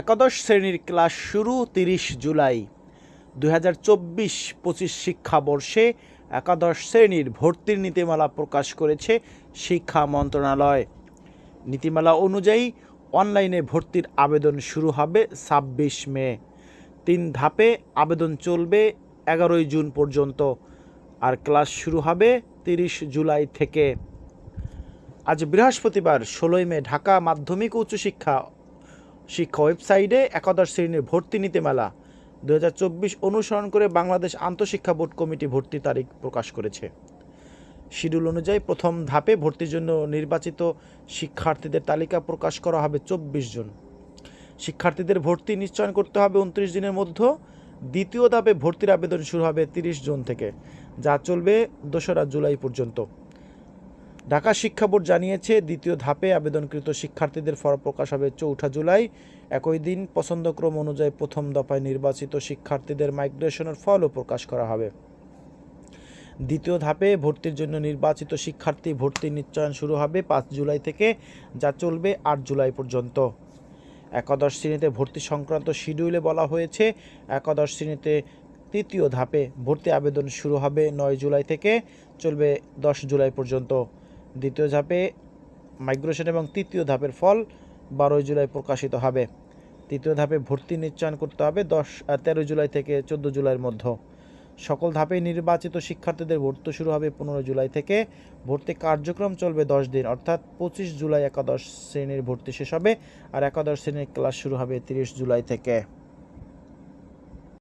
একাদশ শ্রেণির ক্লাস শুরু তিরিশ জুলাই। দু হাজার চব্বিশ পঁচিশ শিক্ষাবর্ষে একাদশ শ্রেণির ভর্তির নীতিমালা প্রকাশ করেছে শিক্ষা মন্ত্রণালয়। নীতিমালা অনুযায়ী অনলাইনে ভর্তির আবেদন শুরু হবে ছাব্বিশ মে। তিন ধাপে আবেদন চলবে এগারোই জুন পর্যন্ত আর ক্লাস শুরু হবে তিরিশ জুলাই থেকে। আজ বৃহস্পতিবার ষোলোই মে ঢাকা মাধ্যমিক উচ্চশিক্ষা শিক্ষা ওয়েবসাইটে একাদশ শ্রেণির ভর্তি নীতিমালা দু হাজার চব্বিশ অনুসরণ করে বাংলাদেশ আন্তঃশিক্ষা বোর্ড কমিটি ভর্তি তারিখ প্রকাশ করেছে। শিডিউল অনুযায়ী প্রথম ধাপে ভর্তির জন্য নির্বাচিত শিক্ষার্থীদের তালিকা প্রকাশ করা হবে চব্বিশ জন। শিক্ষার্থীদের ভর্তি নিশ্চয়ন করতে হবে উনত্রিশ দিনের মধ্যে। দ্বিতীয় ধাপে ভর্তির আবেদন শুরু হবে তিরিশ জুন থেকে, যা চলবে দোসরা জুলাই পর্যন্ত। ঢাকা শিক্ষা বোর্ড জানিয়েছে, দ্বিতীয় ধাপে আবেদনকৃত শিক্ষার্থীদের ফর্ম প্রকাশ হবে চৌঠা জুলাই। একই দিন পছন্দক্রম অনুযায়ী প্রথম দফায় নির্বাচিত শিক্ষার্থীদের মাইগ্রেশনের ফলও প্রকাশ করা হবে। দ্বিতীয় ধাপে ভর্তির জন্য নির্বাচিত শিক্ষার্থী ভর্তি নিশ্চয়ন শুরু হবে পাঁচ জুলাই থেকে, যা চলবে আট জুলাই পর্যন্ত। একাদশ শ্রেণীতে ভর্তি সংক্রান্ত শিডিউলে বলা হয়েছে, একাদশ শ্রেণীতে তৃতীয় ধাপে ভর্তি আবেদন শুরু হবে নয় জুলাই থেকে, চলবে দশ জুলাই পর্যন্ত। দ্বিতীয় ধাপে মাইগ্রেশন এবং তৃতীয় ধাপের ফল বারোই জুলাই প্রকাশিত হবে। তৃতীয় ধাপে ভর্তি নিশ্চয়ন করতে হবে দশ তেরো জুলাই থেকে চোদ্দ জুলাইয়ের মধ্যে। সকল ধাপে নির্বাচিত শিক্ষার্থীদের ভর্তি শুরু হবে পনেরো জুলাই থেকে। ভর্তি কার্যক্রম চলবে দশ দিন, অর্থাৎ পঁচিশ জুলাই একাদশ শ্রেণির ভর্তি শেষ হবে আর একাদশ শ্রেণির ক্লাস শুরু হবে তিরিশ জুলাই থেকে।